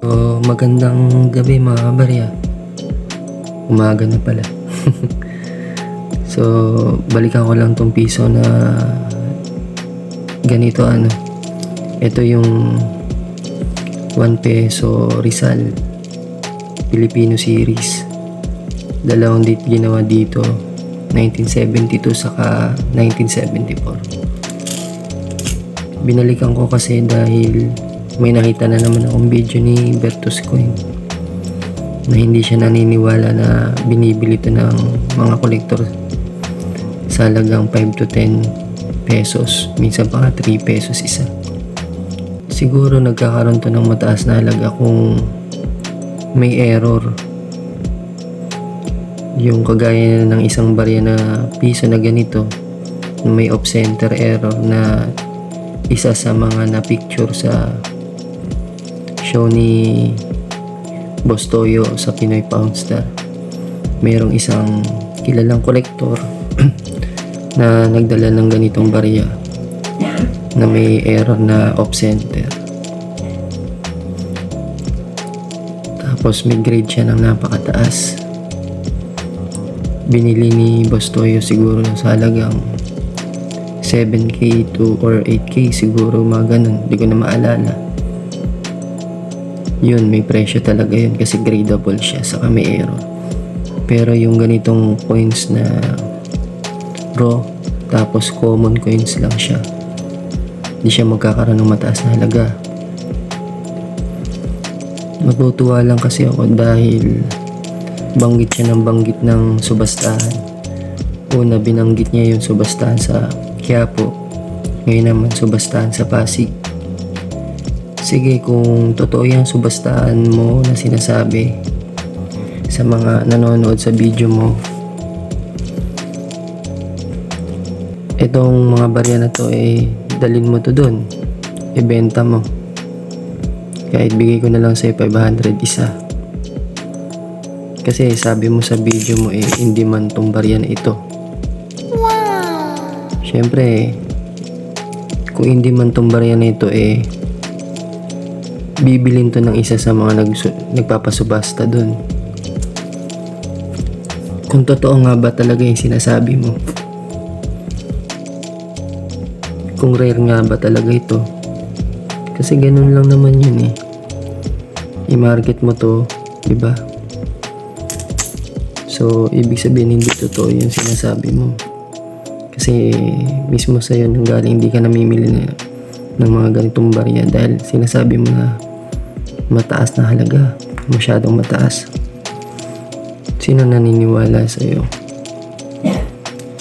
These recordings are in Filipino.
So, magandang gabi mga kabarya. Umaga na pala. so, balikan ko lang tong piso na ganito ano. Ito yung 1 peso Rizal Filipino series. Dalawang date ginawa dito. 1972 saka 1974. Binalikan ko kasi dahil may nakita na naman akong video ni Bertus Coin na hindi siya naniniwala na binibili ito ng mga kolektor sa halagang 5 to 10 pesos. Minsan pa nga 3 pesos isa. Siguro nagkakaroon to ng mataas na halaga kung may error. Yung kagaya ng isang barya na piso na ganito may off center error na isa sa mga na picture sa show ni Boss Toyo sa Pinoy Poundstar merong isang kilalang kolektor na nagdala ng ganitong barya na may error na off center tapos may grade siya ng napakataas. Binili ni Boss Toyo siguro sa halagang 7k to or 8k siguro mga ganun. Hindi ko na maalala yun may presyo talaga yun kasi gradable siya saka may error. Pero yung ganitong coins na raw tapos common coins lang siya. Hindi siya magkakaroon ng mataas na halaga. Natutuwa lang kasi ako dahil banggit siya ng banggit ng subastahan. Una binanggit niya yung subastahan sa Quiapo. Ngayon naman subastahan sa Pasig sige kung totoo yung subastahan mo na sinasabi sa mga nanonood sa video mo itong mga barya na to eh dalin mo to dun. Ibenta mo. Kahit bigay ko na lang sa'yo 500 isa. Kasi sabi mo sa video mo eh hindi man tong barya na ito. Syempre kung hindi man tong barya na ito eh bibilin to ng isa sa mga nagsu- nagpapasubasta dun. Kung totoo nga ba talaga yung sinasabi mo? Kung rare nga ba talaga ito? Kasi ganun lang naman yun eh. I-market mo to diba so ibig sabihin hindi totoo yung sinasabi mo. Kasi mismo sa'yo nang galing hindi ka namimili na, ng mga ganitong barya dahil sinasabi mo na mataas na halaga. Masyadong mataas. Sino naniniwala sa'yo?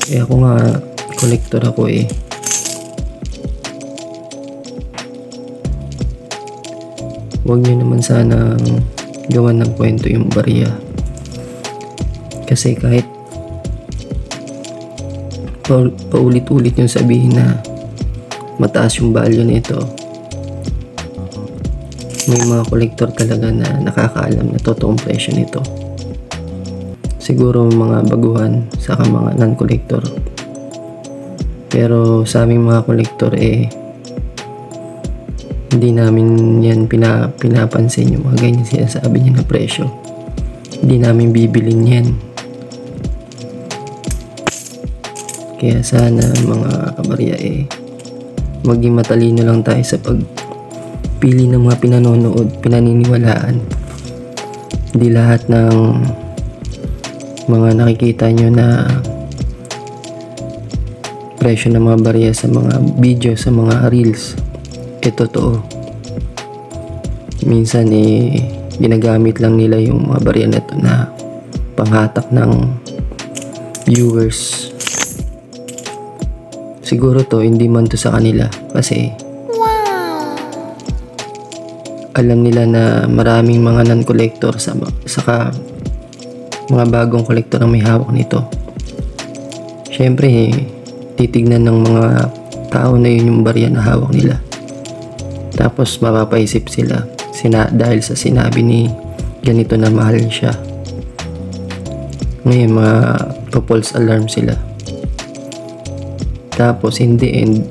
Eh ako nga collector ako eh. Huwag nyo naman sana gawan ng kwento yung barya kasi kahit pa- paulit-ulit yung sabihin na mataas yung value nito may mga kolektor talaga na nakakaalam na totoong presyo nito. Siguro mga baguhan saka mga non-collector. Pero sa aming mga kolektor eh hindi namin yan pina, pinapansin yung mga ganyan sinasabi niya na presyo. Hindi namin bibilin yan. Kaya sana mga kabarya eh maging matalino lang tayo sa pagpili ng mga pinanonood pinaniniwalaan. Hindi lahat ng mga nakikita nyo na presyo ng mga barya sa mga video sa mga reels eh totoo. Minsan eh ginagamit lang nila yung mga barya na to na panghatak ng viewers. Siguro to hindi man to sa kanila kasi alam nila na maraming mga non-collector sa saka mga bagong collector ang may hawak nito. Syempre eh, titignan ng mga tao na yun yung barya na hawak nila. Tapos mapapaisip sila sina, dahil sa sinabi ni ganito na mahal siya. Ngayon mga false alarm sila. Tapos hindi and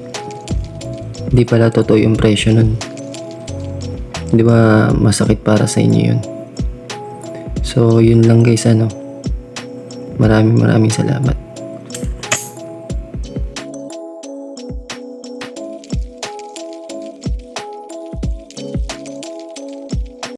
hindi pala totoo yung presyo nun Di ba masakit para sa inyo yun? So, yun lang guys ano. Maraming maraming salamat.